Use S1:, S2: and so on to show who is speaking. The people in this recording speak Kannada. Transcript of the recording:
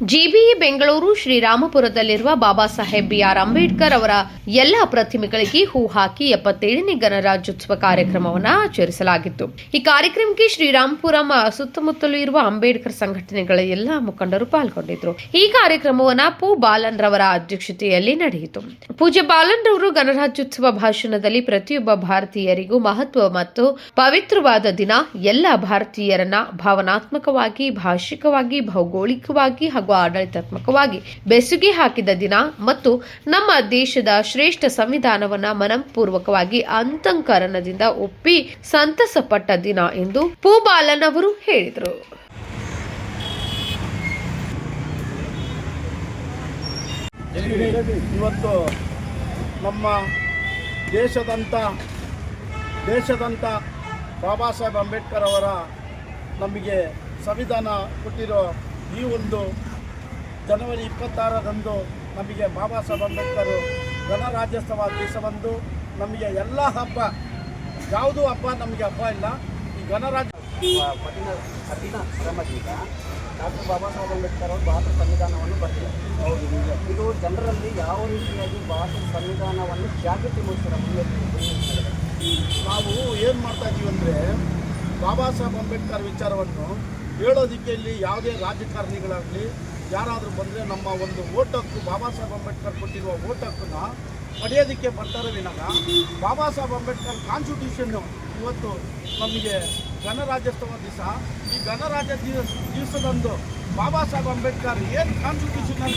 S1: ಜಿಬಿಇ ಬೆಂಗಳೂರು ಶ್ರೀರಾಮಪುರದಲ್ಲಿರುವ ಬಾಬಾ ಸಾಹೇಬ್ ಬಿಆರ್ ಅಂಬೇಡ್ಕರ್ ಅವರ ಎಲ್ಲಾ ಪ್ರತಿಮೆಗಳಿಗೆ ಹೂ ಹಾಕಿ ಎಪ್ಪತ್ತೇಳನೇ ಗಣರಾಜ್ಯೋತ್ಸವ ಕಾರ್ಯಕ್ರಮವನ್ನು ಆಚರಿಸಲಾಗಿತ್ತು. ಈ ಕಾರ್ಯಕ್ರಮಕ್ಕೆ ಶ್ರೀರಾಮಪುರ ಸುತ್ತಮುತ್ತಲೂ ಇರುವ ಅಂಬೇಡ್ಕರ್ ಸಂಘಟನೆಗಳ ಎಲ್ಲ ಮುಖಂಡರು ಪಾಲ್ಗೊಂಡಿದ್ರು ಈ ಕಾರ್ಯಕ್ರಮವನ್ನ ಪು. ಬಾಲನ್ ರವರ ಅಧ್ಯಕ್ಷತೆಯಲ್ಲಿ ನಡೆಯಿತು. ಪೂಜ್ಯ ಬಾಲನ್ ರವರು ಗಣರಾಜ್ಯೋತ್ಸವ ಭಾಷಣದಲ್ಲಿ ಪ್ರತಿಯೊಬ್ಬ ಭಾರತೀಯರಿಗೂ ಮಹತ್ವ ಮತ್ತು ಪವಿತ್ರವಾದ ದಿನ ಎಲ್ಲ ಭಾರತೀಯರನ್ನ ಭಾವನಾತ್ಮಕವಾಗಿ, ಭಾಷಿಕವಾಗಿ, ಭೌಗೋಳಿಕವಾಗಿ ಹಾಗೂ ಆಡಳಿತಾತ್ಮಕವಾಗಿ ಬೆಸುಗೆ ಹಾಕಿದ ದಿನ ಮತ್ತು ನಮ್ಮ ದೇಶದ ಶ್ರೇಷ್ಠ ಸಂವಿಧಾನವನ್ನ ಮನಪೂರ್ವಕವಾಗಿ ಅಂತಂಕರಣದಿಂದ ಒಪ್ಪಿ ಸಂತಸಪಟ್ಟ ದಿನ ಎಂದು ಪೂಬಾಲನ್ ಅವರು ಹೇಳಿದರು.
S2: ಇವತ್ತು ನಮ್ಮ ದೇಶದಂತ ದೇಶದಂತ ಬಾಬಾ ಸಾಹೇಬ್ ಅಂಬೇಡ್ಕರ್ ಅವರ ನಮಗೆ ಸಂವಿಧಾನ ಕೊಟ್ಟಿರೋ ಈ ಒಂದು ಜನವರಿ ಇಪ್ಪತ್ತಾರರಂದು ನಮಗೆ ಬಾಬಾ ಸಾಹೇಬ್ ಅಂಬೇಡ್ಕರ್ ಗಣರಾಜ್ಯೋತ್ಸವ ದಿವಸವಂದು ನಮಗೆ ಎಲ್ಲ ಹಬ್ಬ ಯಾವುದೂ ಹಬ್ಬ ನಮಗೆ ಹಬ್ಬ ಇಲ್ಲ. ಈ ಗಣರಾಜ್ಯ
S3: ಕಠಿಣ ಕಠಿಣ ಶ್ರಮದಿಂದ ಡಾಕ್ಟರ್ ಬಾಬಾ ಸಾಹೇಬ್ ಅಂಬೇಡ್ಕರ್ ಅವರು ಭಾರತ ಸಂವಿಧಾನವನ್ನು ಬರೆದಿದ್ದಾರೆ. ಇದು ಜನರಲ್ಲಿ ಯಾವ ರೀತಿಯಾಗಿ ಭಾರತ ಸಂವಿಧಾನವನ್ನು ಜಾಗೃತಿ ಮೂಡಿಸಿದ ಮುಂದೆ
S2: ನಾವು ಏನು ಮಾಡ್ತಾ ಇದ್ದೀವಿ ಅಂದರೆ ಬಾಬಾ ಸಾಹೇಬ್ ಅಂಬೇಡ್ಕರ್ ವಿಚಾರವನ್ನು ಹೇಳೋದಕ್ಕೆ ಇಲ್ಲಿ ಯಾವುದೇ ರಾಜಕಾರಣಿಗಳಾಗಲಿ ಯಾರಾದರೂ ಬಂದರೆ ನಮ್ಮ ಒಂದು ಓಟ್ ಬಾಬಾ ಸಾಹೇಬ್ ಅಂಬೇಡ್ಕರ್ ಕೊಟ್ಟಿರುವ ಓಟ್ ಹಕ್ಕನ್ನ ಪಡೆಯೋದಕ್ಕೆ ಬರ್ತಾರೆ ವಿನಃ ಬಾಬಾ ಸಾಹೇಬ್ ಅಂಬೇಡ್ಕರ್ ಕಾನ್ಸ್ಟಿಟ್ಯೂಷನ್ನು ಇವತ್ತು ನಮಗೆ ಗಣರಾಜ್ಯೋತ್ಸವ ದಿವಸ, ಈ ಗಣರಾಜ್ಯ ದಿವಸ ದಿವಸದಂದು ಬಾಬಾ ಸಾಹೇಬ್ ಅಂಬೇಡ್ಕರ್ ಏನು ಕಾನ್ಸ್ಟಿಟ್ಯೂಷನ್